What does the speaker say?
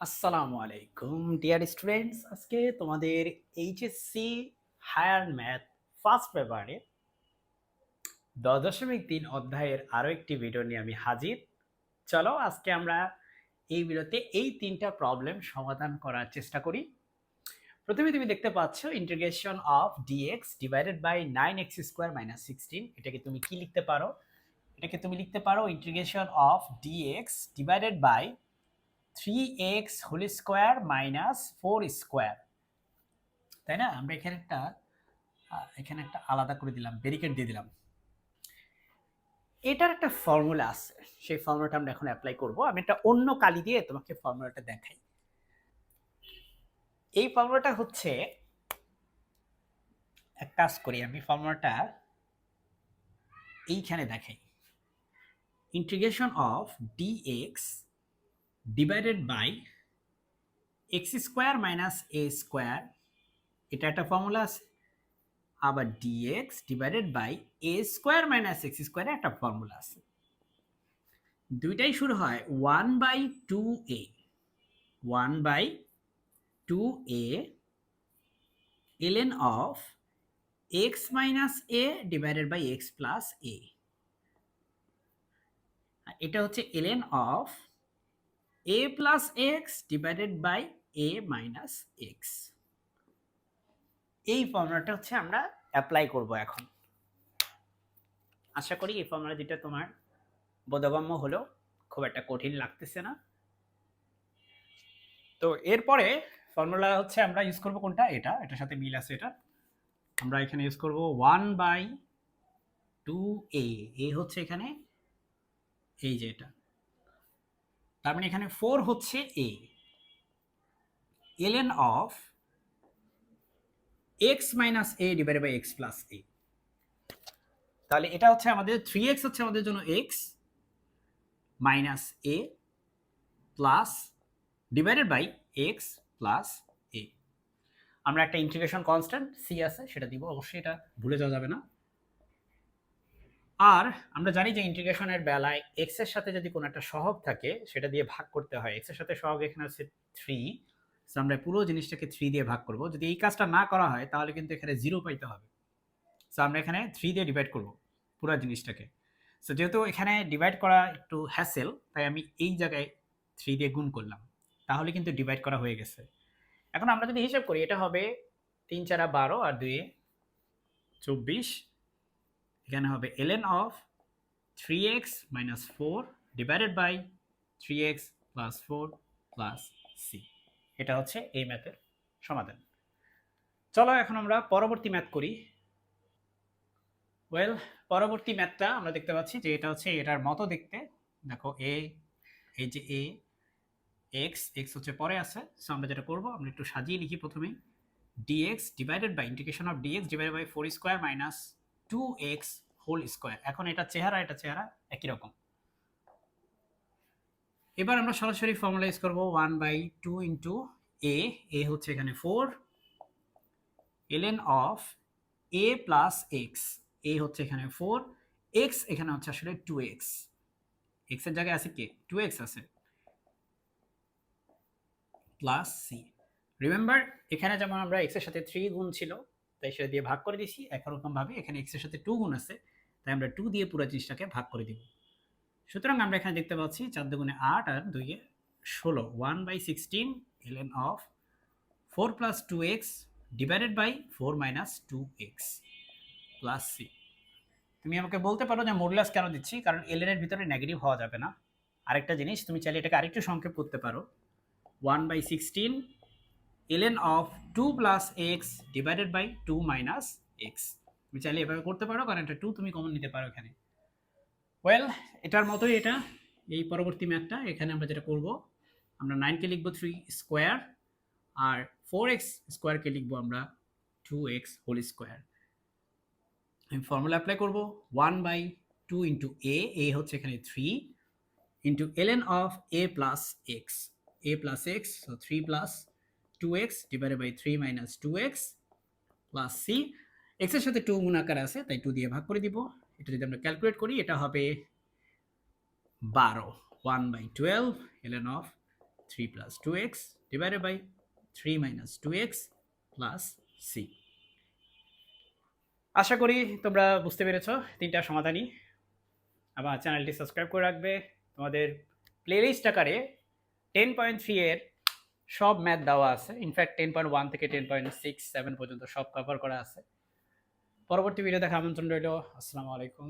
আসসালামু আলাইকুম dear students আজকে তোমাদের এইচএসসি হায়ার ম্যাথ ফার্স্ট পেপারে দশ দশমিক তিন অধ্যায়ের আরও একটি ভিডিও নিয়ে আমি হাজির। চলো আজকে আমরা এই ভিডিওতে এই তিনটা প্রবলেম সমাধান করার চেষ্টা করি। প্রথমে তুমি দেখতে পাচ্ছ integration of dx divided by nine x square minus sixteen এটাকে তুমি কি লিখতে পারো? এটাকে তুমি লিখতে পারো integration of dx divided by three x whole square minus four square তাই না? আমরা এখানে একটা এখানে একটা আলাদা করে দিলাম ব্যারিকেড দিয়ে দিলাম। এটার একটা ফর্মুলা আছে। সেই ফর্মুলাটা আমরা এখন অ্যাপ্লাই করব। আমি একটা অন্য কালি দিয়ে তোমাকে ফর্মুলাটা দেখাই। এই ফর্মুলাটা হচ্ছে, এক কাজ করি, আমি ফর্মুলাটা এইখানে দেখাই। Integration of dx divided by x square minus a square এটা একটা ফর্মুলা আছে। আবার dx divided by a square minus x স্কোয়ারে একটা ফর্মুলা আছে। দুইটাই শুরু হয় one by two a one by two a ln of x minus a divided by x plus a এটা হচ্ছে ln of a plus x divided by a minus x. এই ফর্মুলাটা হচ্ছে আমরা অ্যাপ্লাই করব এখন। আশা করি এই ফর্মুলা যেটা তোমার বোধগম্য হলো, খুব একটা কঠিন লাগতেছে না। তো এরপরে ফর্মুলা হচ্ছে আমরা ইউজ করব কোনটা? এটা, এটার সাথে মিল আছে এটা। আমরা এখানে ইউজ করব one by two a a হচ্ছে এখানে, এই যে এটা। তার মানে এখানে ফোর হচ্ছে a ln of x minus a divide by x plus a তাহলে এটা হচ্ছে আমাদের থ্রি এক্স হচ্ছে আমাদের জন্য x minus a plus divided by x plus a আমরা একটা ইন্টিগ্রেশন কনস্ট্যান্ট সি আছে, সেটা দিব। অবশ্যই এটা ভুলে যাওয়া যাবে না। আর আমরা জানি যে ইন্টিগ্রেশনের বেলায় এক্সের সাথে যদি কোনো একটা সহগ থাকে, সেটা দিয়ে ভাগ করতে হয়। এক্সের সাথে সহগ এখানে আছে থ্রি সো আমরা পুরো জিনিসটাকে থ্রি দিয়ে ভাগ করব। যদি এই কাজটা না করা হয়, তাহলে কিন্তু এখানে জিরো পাইতে হবে। সো আমরা এখানে থ্রি দিয়ে ডিভাইড করব পুরো জিনিসটাকে। সো যেহেতু এখানে ডিভাইড করা একটু হ্যাসেল তাই আমি এই জায়গায় থ্রি দিয়ে গুণ করলাম। তাহলে কিন্তু ডিভাইড করা হয়ে গেছে। এখন আমরা যদি হিসাব করি, এটা হবে তিন চারা বারো আর দুয়ে চব্বিশ এখানে হবে ln of three x minus four divided by three x plus four plus c এটা হচ্ছে এই ম্যাথের সমাধান। চলো এখন আমরা পরবর্তী ম্যাথ করি। ওয়েল পরবর্তী ম্যাথটা আমরা দেখতে পাচ্ছি যে এটা হচ্ছে এটার মতো দেখতে। দেখো এ এই যে এ এক্স এক্স হচ্ছে পরে আছে। সো আমরা যেটা করব, আমরা একটু সাজিয়ে লিখি প্রথমেই। Dx divided by integration of dx divided by four square minus two x whole square এখন এটা চেহারা এটা চেহারা একই রকম। এবার আমরা সরাসরি ফর্মুলা ফর্মুলাইজ করব one by two into a a হচ্ছে এখানে four ln of a plus x a হচ্ছে এখানে ফোর এক্স এখানে হচ্ছে আসলে টু এক্স এক্সের জায়গায় আছে কে? টু এক্স আছে। প্লাস সি রিমেম্বার এখানে যেমন আমরা এক্সের সাথে থ্রি গুণ ছিল তাই সেটা দিয়ে ভাগ করে দিছি একরকমভাবে এখানে এক্সের সাথে টু গুণ আছে, তাই আমরা টু দিয়ে পুরো জিনিসটাকে ভাগ করে দিব। সুতরাং আমরা এখানে দেখতে পাচ্ছি চার দুগুণে আট আর দুইয়ে ষোলো। One by sixteen ln of four plus two x divided by four minus two x plus c তুমি আমাকে বলতে পারো যে মোডলাস কেন দিচ্ছি? কারণ এলএন এর ভিতরে নেগেটিভ হওয়া যাবে না। আরেকটা জিনিস, তুমি চাইলে এটাকে আরেকটু সংক্ষেপ করতে পারো। One by sixteen ln of two plus x divided by two minus x তুমি চাইলে এভাবে করতে পারো, কারণ এটা টু তুমি কমন নিতে পারো এখানে। ওয়েল এটার মতোই এটা, এই পরবর্তী ম্যাথটা এখানে আমরা যেটা করব, আমরা নাইনকে লিখব থ্রি স্কোয়ার আর ফোর এক্স স্কোয়ারকে লিখব আমরা টু এক্স হোল স্কোয়ার আমি ফর্মুলা অ্যাপ্লাই করব one by two into a a হচ্ছে এখানে three into ln of a plus x a plus x three plus 2x divided by 3 minus 2x plus c. x এর সাথে 2 গুণ আকার আছে, তাই 2 দিয়ে ভাগ করে দিব। এটা যদি আমরা ক্যালকুলেট করি, এটা হবে 12 1 by 12 ln of three plus two x divided by three minus two x plus c আশা করি তোমরা বুঝতে পেরেছ তিনটা সমাধানই। আবার চ্যানেলটি সাবস্ক্রাইব করে রাখবে। তোমাদের প্লেলিস্ট আকারে টেন পয়েন্ট থ্রি এর সব ম্যাথ দেওয়া আছে। In fact ten point one থেকে টেন পয়েন্ট সিক্স সেভেন পর্যন্ত সব কভার করা আছে। পরবর্তী ভিডিও দেখা আমন্ত্রণ রইল। আসসালামু আলাইকুম।